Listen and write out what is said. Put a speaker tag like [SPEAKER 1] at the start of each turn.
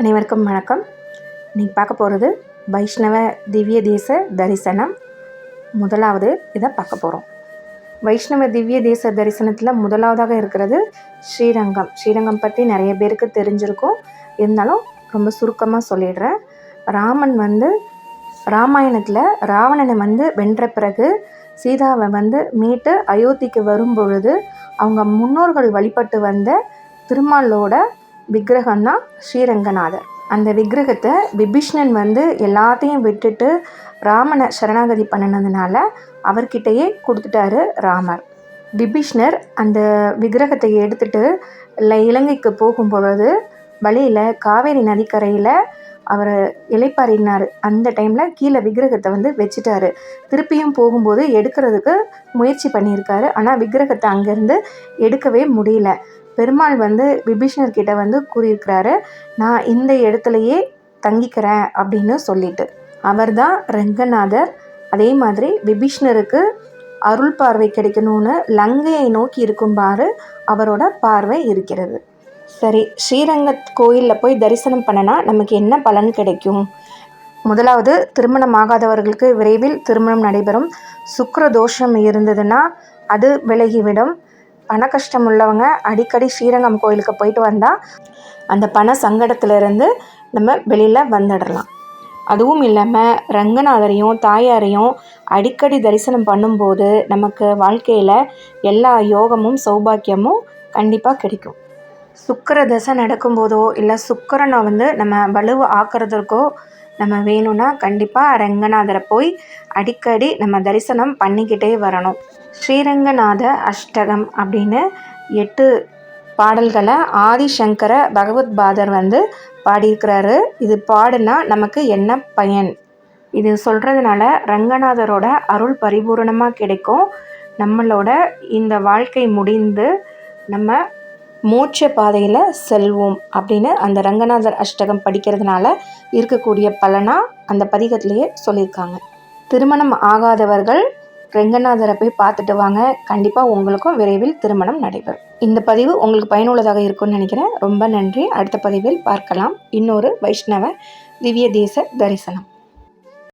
[SPEAKER 1] அனைவருக்கும் வணக்கம். இன்றைக்கி பார்க்க போகிறது வைஷ்ணவ திவ்ய தேச தரிசனம். முதலாவது இதை பார்க்க போகிறோம் வைஷ்ணவ திவ்ய தேச தரிசனத்தில் முதலாவதாக இருக்கிறது ஸ்ரீரங்கம். ஸ்ரீரங்கம் பற்றி நிறைய பேருக்கு தெரிஞ்சிருக்கும். இருந்தாலும் ரொம்ப சுருக்கமாக சொல்லிடுறேன். ராமன் வந்து ராமாயணத்தில் ராவணனை வந்து வென்ற பிறகு சீதாவை வந்து மீட்டு அயோத்திக்கு வரும் பொழுது அவங்க முன்னோர்கள் வழிபட்டு வந்த திருமாலோட விக்கிரகம் தான் ஸ்ரீரங்கநாதர். அந்த விக்கிரகத்தை விபீஷ்ணன் வந்து எல்லாத்தையும் விட்டுட்டு ராமனை சரணாகதி பண்ணினதுனால அவர்கிட்டயே கொடுத்துட்டாரு ராமர். விபீஷ்ணர் அந்த விக்கிரகத்தை எடுத்துட்டு இல்லை இலங்கைக்கு போகும் பொழுது வழியில் காவேரி நதிக்கரையில் அவர் இலைப்பாறினார். அந்த டைமில் கீழே விக்கிரகத்தை வந்து வச்சுட்டாரு. திருப்பியும் போகும்போது எடுக்கிறதுக்கு முயற்சி பண்ணியிருக்காரு. ஆனால் விக்கிரகத்தை அங்கேருந்து எடுக்கவே முடியல. பெருமாள் வந்து விபீஷ்ணர் கிட்ட வந்து கூறியிருக்கிறாரு நான் இந்த இடத்துலையே தங்கிக்கிறேன் அப்படின்னு சொல்லிட்டு. அவர் தான் ரங்கநாதர். அதே மாதிரி விபீஷ்ணருக்கு அருள் பார்வை கிடைக்கணும்னு லங்கையை நோக்கி இருக்கும்பாறு அவரோட பார்வை இருக்கிறது. சரி ஸ்ரீரங்க கோயிலில் போய் தரிசனம் பண்ணனா நமக்கு என்ன பலன் கிடைக்கும்? முதலாவது திருமணம் ஆகாதவர்களுக்கு விரைவில் திருமணம் நடைபெறும். சுக்கர தோஷம் இருந்ததுன்னா அது விலகிவிடும். பண கஷ்டம் உள்ளவங்க அடிக்கடி ஸ்ரீரங்கம் கோயிலுக்கு போயிட்டு வந்தால் அந்த பண சங்கடத்திலிருந்து நம்ம வெளியில் வந்துடலாம். அதுவும் இல்லாமல் ரங்கநாதரையும் தாயாரையும் அடிக்கடி தரிசனம் பண்ணும்போது நமக்கு வாழ்க்கையில் எல்லா யோகமும் சௌபாக்கியமும் கண்டிப்பாக கிடைக்கும். சுக்கர தசை நடக்கும்போதோ இல்லை சுக்கரனை வந்து நம்ம வலுவு ஆக்கிறதுக்கோ நம்ம வேணும்னா கண்டிப்பாக ரங்கநாதரை போய் அடிக்கடி நம்ம தரிசனம் பண்ணிக்கிட்டே வரணும். ஸ்ரீரங்கநாத அஷ்டகம் அப்படின்னு எட்டு பாடல்களை ஆதிசங்கர பகவத் பாதர் வந்து பாடியிருக்கிறாரு. இது பாடுனா நமக்கு என்ன பயன்? இது சொல்கிறதுனால ரங்கநாதரோட அருள் பரிபூரணமாக கிடைக்கும். நம்மளோட இந்த வாழ்க்கை முடிந்து நம்ம மோட்ச பாதையில் செல்வோம் அப்படின்னு அந்த ரங்கநாதர் அஷ்டகம் படிக்கிறதுனால இருக்கக்கூடிய பலனாக அந்த பதிகத்திலேயே சொல்லியிருக்காங்க. திருமணம் ஆகாதவர்கள் ரெங்கநாதரை போய் பார்த்துட்டு வாங்க. கண்டிப்பாக உங்களுக்கும் விரைவில் திருமணம் நடைபெறும். இந்த பதிவு உங்களுக்கு பயனுள்ளதாக இருக்கும்னு நினைக்கிறேன். ரொம்ப நன்றி. அடுத்த பதிவில் பார்க்கலாம். இன்னொரு வைஷ்ணவ திவ்ய தேச தரிசனம்.